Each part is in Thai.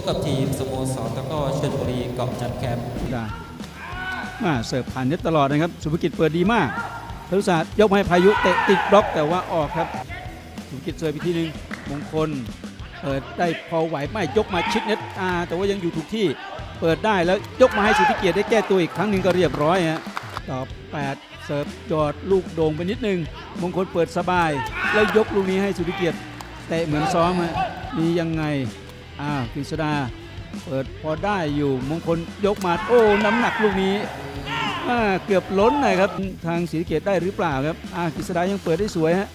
บกับทีมสโมสรตะก้อชลบุรีเกาะจันแคมป์ด้มาเสิร์ฟผ่านเน็ตตลอดนะครับ สุภกิจเปิดดีมากธนุศาสตร์ยกมาให้พายุเตะติดบล็อกแต่ว่าออกครับ สุภกิจเสิร์ฟอีกทีหนึงมงคลเปิดได้พอไหวไม่ยกมาชิดเน็ตอาแต่ว่ายังอยู่ถูกที่เปิดได้แล้วยกมาให้สุธิเกียรติได้แก้ตัวอีกครั้งหนึ่งก็เรียบร้อยฮะต่อ 8 เสิร์ฟจอดลูกโด่งไปนิดนึง มงคลเปิดสบาย แล้วยกลูกนี้ให้สุธิเกียรติเตะเหมือนซ้อมฮะนี่ยังไง อ้าวกฤษดาเปิดพอได้อยู่มงคลยกมาโอ้น้ำหนักลูกนี้เกือบล้นหน่อยครับทางศรีเกตได้หรือเปล่าครับอ่ากฤษดายังเปิดได้สวยฮะ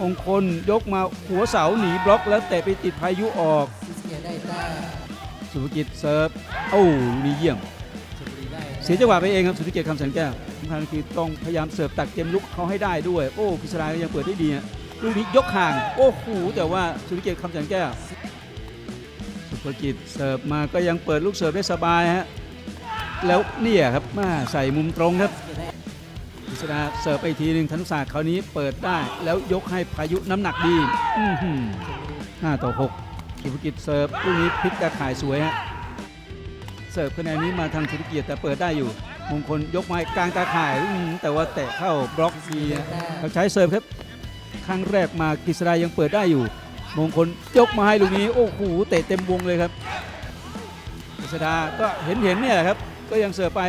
มงคลยกมาหัวเสาหนีบล็อกแล้วเตะไปติดพายุออกสุธิกเกตได้สุภกิจเซิร์ฟโอ้ลูกนี้เยี่ยมเสียจังหวะไปเองครับสุธิเกียรติคำสันแก้วสำคัญคือต้องพยายามเสิร์ฟตักเกมลุกเขาให้ได้ด้วย โอ้กฤษดายังเปิดได้ดีฮะลูกนี้ยกห่าง โอ้โหแต่ว่าสุธิเกียรติคำสันแก้ว สุภกิจเสิร์ฟมาก็ยังเปิดลูกเสิร์ฟได้สบายฮะแล้วเนี่ยครับมาใส่มุมตรงครับศรีสะเกฤษดาเสิร์ฟไปอีกทีหนึ่งธนศาสตร์คราวนี้เปิดได้แล้วยกให้พายุน้ำหนักดีห้าต่อหกสุภกิจเสิร์ฟลูกนี้พลิกตาข่ายสวยฮะเสิร์ฟคะแนนนี้มาทางธุรกียรติแต่เปิดได้อยู่มงคลยกไม้กลางตาข่าย แต่ว่าแตะเข้าบล็อกดีเขาใช้เสิร์ฟครับ ครั้งแรกมากฤษดายังเปิดได้อยู่ มงคลยกมาให้ลูกนี้ โอ้โหเตะเต็มวงเลยครับกฤษดาก็เห็นเห็นๆเนี่ยแหละครับ ก็ยังเสิร์ฟไป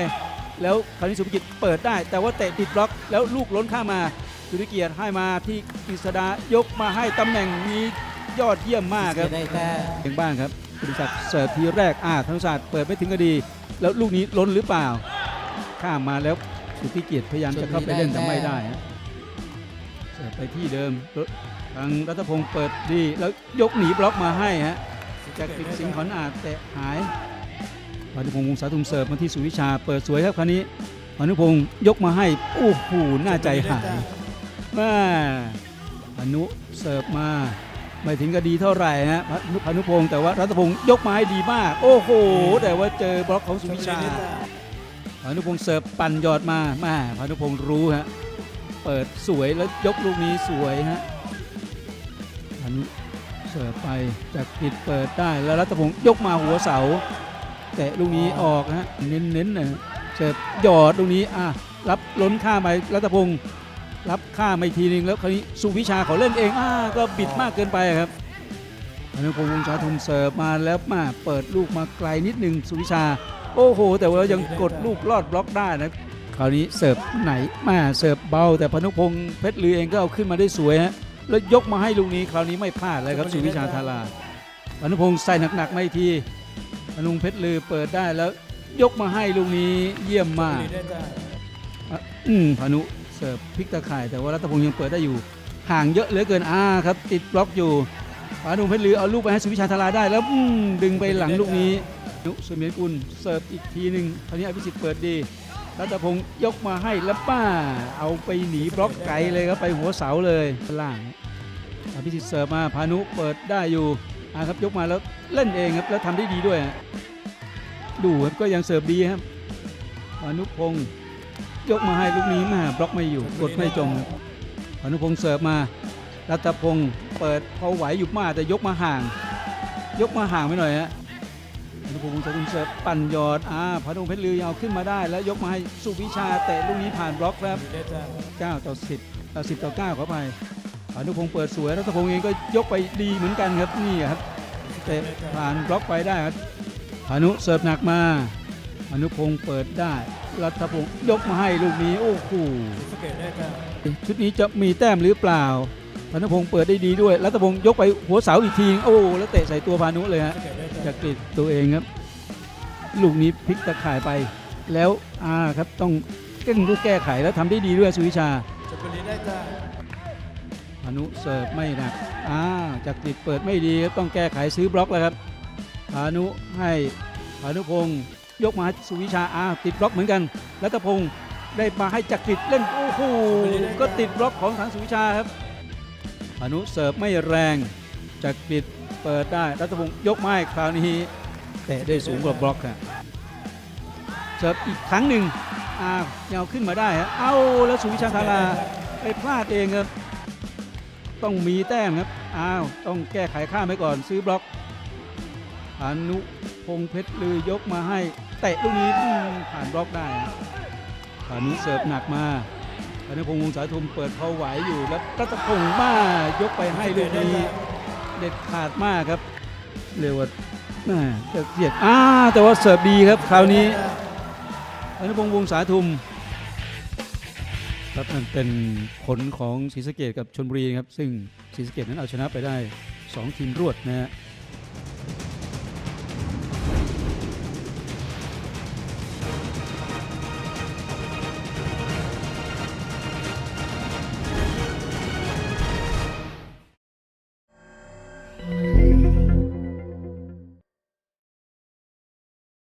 แล้วคราวนี้สุภกิจเปิดได้ แต่ว่าเตะติดบล็อก แล้วลูกล้นข้ามมาสุริเกียรติให้มาที่กฤษดายกมาให้ตำแหน่งนี้ยอดเยี่ยมมากศรีคสะรับเกษได้แต้มเองบ้างครับบริษัทเสิร์ฟทีแรกอ่าธนศาสตร์เปิดไม่ถึงก็ดี แล้วลูกนี้ล้นหรือเปล่า ข้ามมาแล้วสุธิเกียรติพยายามจะเข้าไปเล่นแต่ไม่ได้ฮะเสิร์ฟ ไปที่เดิมทางรัตพงศ์เปิดดี แล้วยกหนีบล็อกมาให้ฮะจากกิจสิงห์ขอนอาจแต่หายพานุพงศ์วงศาทุมเสิร์ฟมาที่สุวิชา เปิดสวยครับคราวนี้พานุพงศ์ยกมาให้โอ้โหน่าใจหายว่าพานุเสิร์ฟมาไม่ถึงก็ดีเท่าไหร่ฮะพานุพานุพงศ์แต่ว่ารัตพงศ์ยกมาให้ดีมาก โอ้โห แต่ว่าเจอบล็อกของสุวิชาพานุพงศ์เสิร์ฟปั่นหยอดมาแม่พานุพงศ์รู้ฮะ เปิดสวยแล้วยกลูกนี้สวยฮะพานุเสิร์ฟไปจากปิดเปิดได้แล้วรัตพงศ์ยกมาหัวเสาแตะลูกนี้ออกฮะเน้นๆนะเสิร์ฟหยอดลูกนี้อะรับล้นข้าไปรัตพงศ์รับข้าไมไปทีนึงแล้วคราวนี้สุวิชาเขาเล่นเองอ่าก็บิดมากเกินไปครับอนุพงศ์วงศาธมเสิร์ฟมาแล้วมาเปิดลูกมาไกลนิดนึงสุวิชา โอ้โห แต่ว่ายังกดลูกลอดบล็อกได้นะ คราวนี้เสิร์ฟไหนมาเสิร์ฟเบา แต่พนุพงศ์เพชรลือเองก็เอาขึ้นมาได้สวยฮะแล้วยกมาให้ลูกนี้คราวนี้ไม่พลาดเลยครับสุวิชาธาราพนุพงศ์ใส่หนักๆไม่ทีพนุงเพชรลือเปิดได้แล้วยกมาให้ลูกนี้เยี่ยมมากอืมพนุเสิร์ฟพลิกตะข่ายแต่ว่ารัตพงศ์ยังเปิดได้อยู่ ห่างเยอะเหลือเกินอ่าครับ ติดบล็อกอยู่พานุเพชรลือเอาลูกไปให้สุวิชาธาราได้แล้วอืมดึงไปหลังลูกนี้นุสุเมียกุลเสิร์ฟอีกทีหนึ่งคราวนี้อภิสิทธิ์เปิดดี รัตพงศ์ยกมาให้แล้วป้า เอาไปหนีบล็อกไกลเลยครับไปหัวเสาเลยล่างอภิสิทธิ์เสิร์ฟมาพานุเปิดได้อยู่อ่าครับยกมาแล้วเล่นเองครับแล้วทำได้ดีด้วยดูครับก็ยังเสิร์ฟดีครับอนุพงศ์ยกมาให้ลูกนี้มาบล็อกไม่อยู่กดไม่จงครับอนุพงศ์เสิร์ฟมารัตพงศ์เปิดพอไหวอยู่มากแต่ยกมาห่าง ยกมาห่างไปหน่อยฮะ นุพงศ์วงศกุลเสิร์ฟปั่นยอดอ่าพานุพงศ์เพชรลือยาวขึ้นมาได้ แล้วยกมาให้สุวิชาเตะลูกนี้ผ่านบล็อกครับ 9 ต่อ 10เอ่อ10 ต่อ 9 ขอไปอนุพงศ์เปิดสวยรัตพงศ์เองก็ยกไปดีเหมือนกันครับนี่ครับเตะผ่านบล็อกไปได้ครับอนุเสิร์ฟหนักมาอนุพงศ์เปิดได้ รัฐพงศ์ยกมาให้ลูกนี้โอ้โหชุดนี้จะมีแต้มหรือเปล่า พานุพงศ์เปิดได้ดีด้วยรัฐพงศ์ยกไปหัวเสาอีกทีโอ้แล้วเตะใส่ตัวพานุเลยฮะจากกริดตัวเองครับ ลูกนี้พลิกตะข่ายไป แล้วอ่าครับต้องเก้งลูกแก้ไขแล้วทำได้ดีด้วยสุวิชาชลบุรีได้แต้มพานุเสิร์ฟไม่หนักอ่าจากกริดเปิดไม่ดีครับต้องแก้ไขซื้อบล็อกแล้วครับพานุให้พานุพงศ์ยกมาสุวิชาอ่าติดบล็อกเหมือนกันรัตพงศ์ได้มาให้จักริดเล่นโอ้โหก็ติดบล็อกของทางสุวิชาครับ พานุเสิร์ฟไม่แรงจักริดเปิดได้รัตพงศ์ยกไม้คราวนี้เตะได้สูงกว่าบล็อกครับเสิร์ฟอีกครั้งหนึ่งอ้าวยังาขึ้นมาได้ฮะเอ้าแล้วสุวิชาธาราไปพลาดเองครับต้องมีแต้มครับอ้าวต้องแก้ไขข้ามไปก่อนซื้อบล็อกพานุพงเพชรลือยกมาให้เตะลูกนี้ผ่านบล็อกได้ฮะพานุเสิร์ฟหนักมา พานุพงษ์วงศาทุมเปิดพอไหวอยู่แล้วรัตพงษ์มายกไปให้ลูกนี้เด็ดขาดมากครับ เร็วกว่าแม่เสียดอ้าแต่ว่าเสิร์ฟดีครับคราวนี้พานุพงษ์วงศาทุมครับนั่นเป็นผลของศรีสะเกดกับชนบุรีครับ ซึ่งศรีสะเกดนั้นเอาชนะไปได้ 2 ทีมรวดนะฮะ